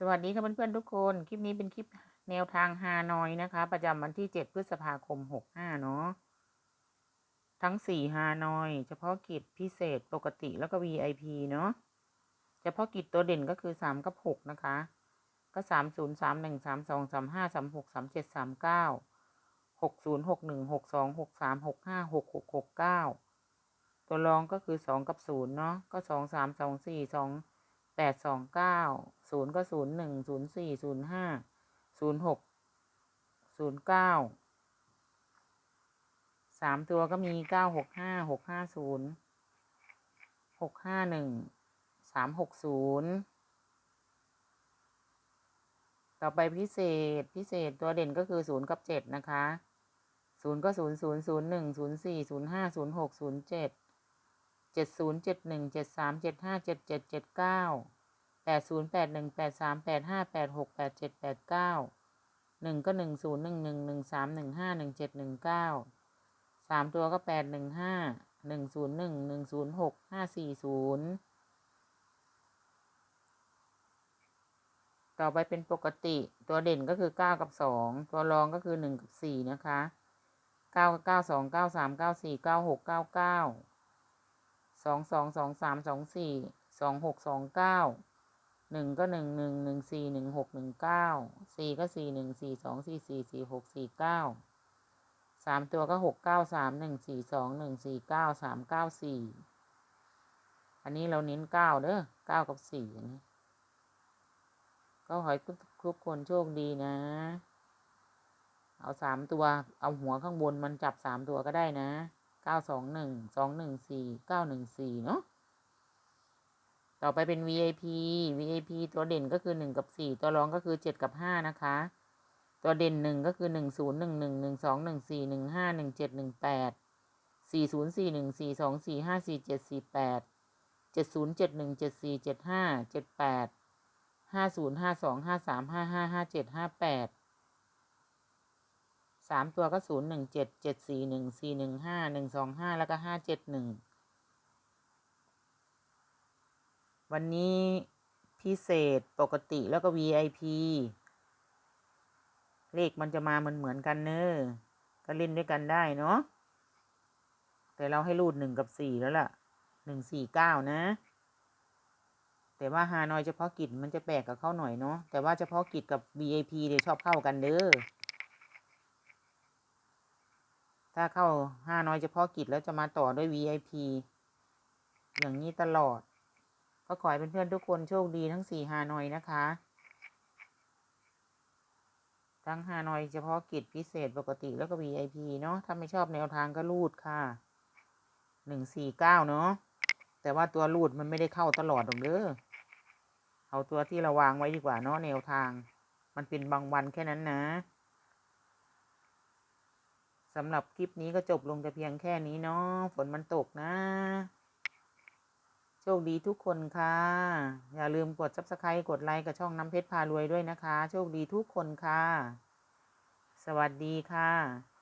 สวัสดีค่ะเพื่อนๆทุกคน คลิปนี้เป็นคลิปแนวทางฮานอยนะคะ ประจำวันที่7พฤษภาคม65เนาะทั้ง4ฮานอย เฉพาะกิจพิเศษปกติแล้วก็ VIP เนาะเฉพาะกิจตัวเด่นก็คือ3กับ6นะคะ ก็3 0 3 1 3 2 3 5 3 6 3 7 3 9 6 0 6 1 6 2 6 3 6 5 6 6 6 9ตัวรองก็คือ2กับ0เนาะก็2 3 2 4 2 แปดสองเก้าศูนย์ก็ศูนย์หนึ่งศูนย์สี่ศูนย์ห้าศูนย์หกศูนย์เก้าสามตัวก็มีเก้าหกห้าหกห้าศูนย์หกห้าหนึ่งสามหกศูนย์ต่อไปพิเศษพิเศษตัวเด่นก็คือศูนย์กับเจ็ดนะคะศูนย์ก็ศูนย์ศูนย์ศูนย์หนึ่งศูนย์สี่ศูนย์ห้าศูนย์หกศูนย์เจ็ด เจ็ดศูนย์เจ็ดหนึ่งเจ็ดสามเจ็ดห้าเจ็ดเจ็ดเจ็ดเก้าแปดศูนย์แปดหนึ่งแปดสามแปดห้าแปดหกแปดเจ็ดแปดเก้าหนึ่งก็หนึ่งศูนย์หนึ่งหนึ่งหนึ่งสามหนึ่งห้าหนึ่งเจ็ดหนึ่งเก้าสามตัวก็แปดหนึ่งห้าหนึ่งศูนย์หนึ่งหนึ่งศูนย์หกห้าสี่ศูนย์ต่อไปเป็นปกติตัวเด่นก็คือเก้ากับสองตัวรองก็คือหนึ่งกับสี่นะคะเก้าเก้าสองเก้าสามเก้า สองสองสองสามสองสี่สองหกสองเก้าหนึ่งก็หนึ่งหนึ่งหนึ่งสี่หนึ่งหกหนึ่งเก้าสี่ก็สี่หนึ่งสี่สองสี่สี่สี่หกสี่เก้าสามตัวก็หกเก้าสามหนึ่งสี่สองหนึ่งสี่เก้าสามเก้าสี่อันนี้เราเน้นเก้าเด้อเก้ากับสี่อันนี้ ก็ขอให้ทุกคนโชคดีนะ เอาสามตัว เอาหัวข้างบนมันจับสามตัวก็ได้นะ เก้าสองหนึ่งสองหนึ่งสี่เก้าหนึ่งสี่เนาะต่อไปเป็น VIP VIP ตัวเด่นก็คือหนึ่งกับสี่ตัวรองก็คือเจ็ดกับห้านะคะ ตัวเด่นหนึ่งก็คือหนึ่งศูนย์หนึ่งหนึ่งหนึ่งสองหนึ่งสี่หนึ่งห้าหนึ่งเจ็ดหนึ่งแปดสี่ศูนย์สี่หนึ่งสี่สองสี่ห้าสี่เจ็ดสี่แปดเจ็ดศูนย์เจ็ดหนึ่งเจ็ดสี่เจ็ดห้าเจ็ดแปดห้าศูนย์ห้าสองห้าสามห้าห้าห้าเจ็ดห้าแปด สามตัวก็ศูนย์หนึ่งเจ็ดเจ็ดสี่หนึ่งสี่หนึ่งห้าหนึ่งสองห้าแล้วก็ห้าเจ็ดหนึ่งวันนี้พิเศษปกติแล้วก็ VIP เลขมันจะมาเหมือนเหมือนกันเนอะก็เล่นด้วยกันได้เนาะแต่เราให้รูดหนึ่งกับสี่แล้วล่ะหนึ่งสี่เก้านะ แต่ว่าฮานอยเฉพาะกิจมันจะแปลกกับเข้าหน่อยเนาะแต่ว่าเฉพาะกิจกับ VIP เดี๋ยวชอบเข้ากันเด้อ ถ้าเข้าห้าน้อยเฉพาะกิจแล้วจะมาต่อด้วย VIP อย่างนี้ตลอด ก็ขอให้เพื่อนๆทุกคนโชคดีทั้งสี่ฮานอยนะคะ ทั้งฮานอยเฉพาะกิจพิเศษปกติแล้วก็ VIP เนาะถ้าไม่ชอบแนวทางก็รูดค่ะหนึ่งสี่เก้าเนาะแต่ว่าตัวรูดมันไม่ได้เข้าตลอดหรอกเด้อเอาตัวที่เราวางไว้ดีกว่าเนาะแนวทาง มันเป็นบางวันแค่นั้นนะ สำหรับคลิปนี้ก็จบลงแต่เพียงแค่นี้เนาะฝนมันตกนะ โชคดีทุกคนค่ะ อย่าลืมกด subscribe กดไลค์กับช่องน้ำเพชรพารวยด้วยนะคะ โชคดีทุกคนค่ะ สวัสดีค่ะ